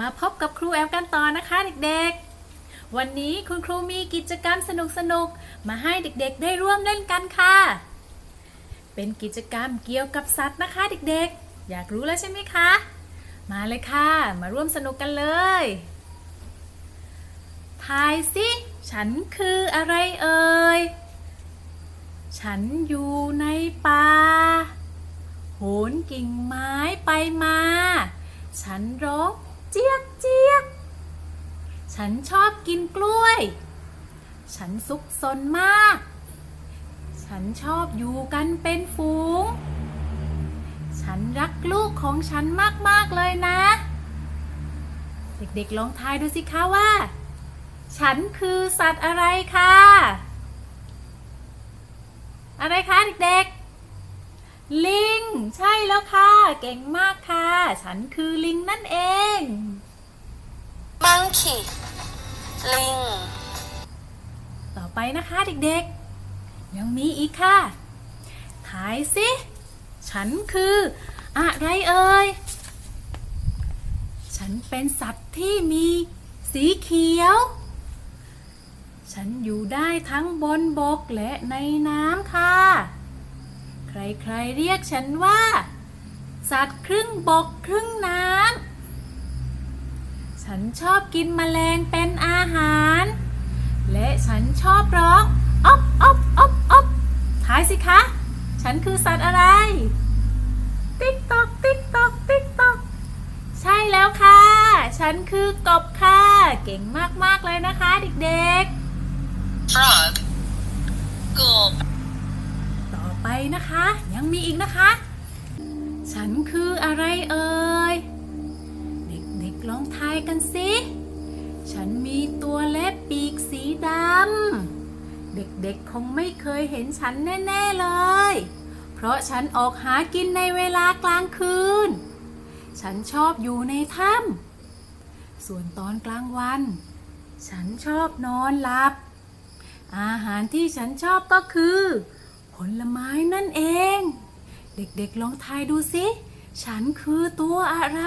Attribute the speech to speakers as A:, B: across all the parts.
A: มาพบกับครูแอลกันต่อนะคะเด็กๆ วันนี้คุณครูมีกิจกรรมสนุกๆ มาให้เด็กๆ ได้ร่วมเล่นกันค่ะ เป็นกิจกรรมเกี่ยวกับสัตว์นะคะเด็กๆ อยากรู้แล้วใช่ไหมคะ มาเลยค่ะ มาร่วมสนุกกันเลย ทายสิฉันคืออะไรเอ่ย ฉันอยู่ในป่า โหนกิ่งไม้ไปมา ฉันร้อง เจี๊ยกเจี๊ยกฉันชอบกินกล้วย ฉันซุกซนมาก ฉันชอบอยู่กันเป็นฝูง ฉันรักลูกของฉันมาก ๆ เลยนะ เด็ก ๆ ลองทายดูสิคะว่า ฉันคือสัตว์อะไรคะ อะไรคะเด็ก ๆ ลิง ใช่แล้วค่ะ เก่งมากค่ะ ฉันคือลิงนั่นเอง
B: monkey ลิง
A: ต่อไปนะคะเด็กๆ ยังมีอีกค่ะทายสิ ฉันคืออะไรเอ่ย ฉันเป็นสัตว์ที่มีสีเขียว ฉันอยู่ได้ทั้งบนบกและในน้ำค่ะ ใครๆเรียกฉันว่า สัตว์ครึ่งบกครึ่งน้ำ ฉันชอบกินแมลงเป็นอาหาร และฉันชอบร้องอ๊อบอ๊อบอ๊อบอ๊อบทายสิคะ ฉันคือสัตว์อะไร ติ๊กตอกติ๊กตอกติ๊กตอกใช่แล้วค่ะ ฉันคือกบค่ะ เก่งมากๆเลยนะคะเด็ก
B: frog กบ
A: ๆต่อไป นะคะ ยังมีอีกนะคะ ฉันคืออะไรเอ่ย เด็กๆลองทายกันสิ ฉันมีตัวเล็บปีกสีดำ เด็กๆคงไม่เคยเห็นฉันแน่ๆเลย เพราะฉันออกหากินในเวลากลางคืน ฉันชอบอยู่ในถ้ำ ส่วนตอนกลางวัน ฉันชอบนอนหลับ อาหารที่ฉันชอบก็คือ ลไม้นั่นเอง เด็กๆลองทายดูสิ ฉันคือตัวอะไร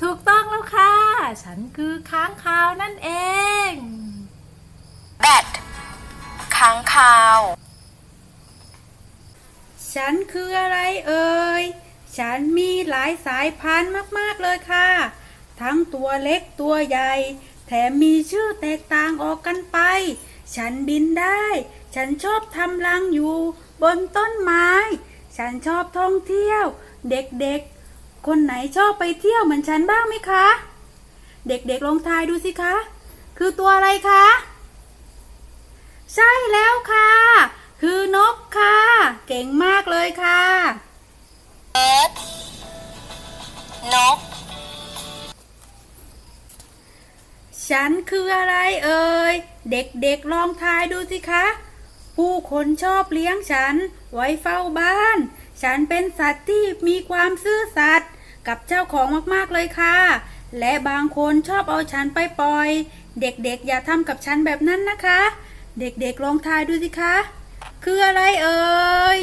A: ถูกต้องแล้วค่ะ ฉันคือค้างคาวนั่นเอง
B: bat ค้างคาว
C: ฉันคืออะไรเอ่ย ฉันมีหลายสายพันธุ์มาก ๆ เลยค่ะ ทั้งตัวเล็กตัวใหญ่ แถมมีชื่อแตกต่างออกกันไป ฉันบินได้ ฉันชอบทำรังอยู่ บนต้นไม้ ฉันชอบท่องเที่ยว เด็กๆ คนไหนชอบไปเที่ยวเหมือนฉันบ้างไหมคะ เด็กๆลองทายดูสิคะ คือตัวอะไรคะ ใช่แล้วค่ะ คือนกค่ะ เก่งมากเลยค่ะ
B: นก
C: ฉันคืออะไรเอ่ย เด็กๆลองทายดูสิคะ ผู้คนชอบเลี้ยงฉัน ไว้เฝ้าบ้าน ฉันเป็นสัตว์ที่มีความซื่อสัตย์กับเจ้าของมากๆเลยค่ะ และบางคนชอบเอาฉันไปปล่อย เด็กๆอย่าทำกับฉันแบบนั้นนะคะ เด็กๆลองทายดูสิคะ คืออะไรเอ่ย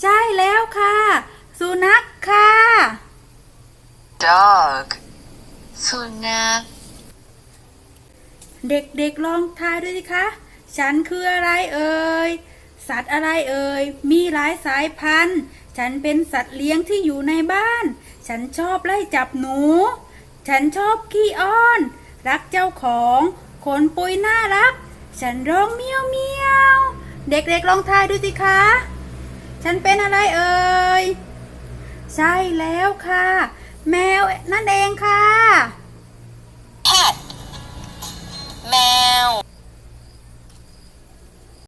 C: ใช่แล้วค่ะ สุนัขค่ะ
B: dog สุนัข
C: เด็กๆลองทายดูสิคะ ฉันคืออะไรเอ่ย สัตว์อะไรเอ่ย มีหลายสายพันธุ์ ฉันเป็นสัตว์เลี้ยงที่อยู่ในบ้าน ฉันชอบไล่จับหนู ฉันชอบขี้อ้อน รักเจ้าของ ขนปุยน่ารัก ฉันร้องเมียวเมียว เด็กๆลองทายดูสิคะ ฉันเป็นอะไรเอ่ย ใช่แล้วค่ะ แมวนั่นเองค่ะ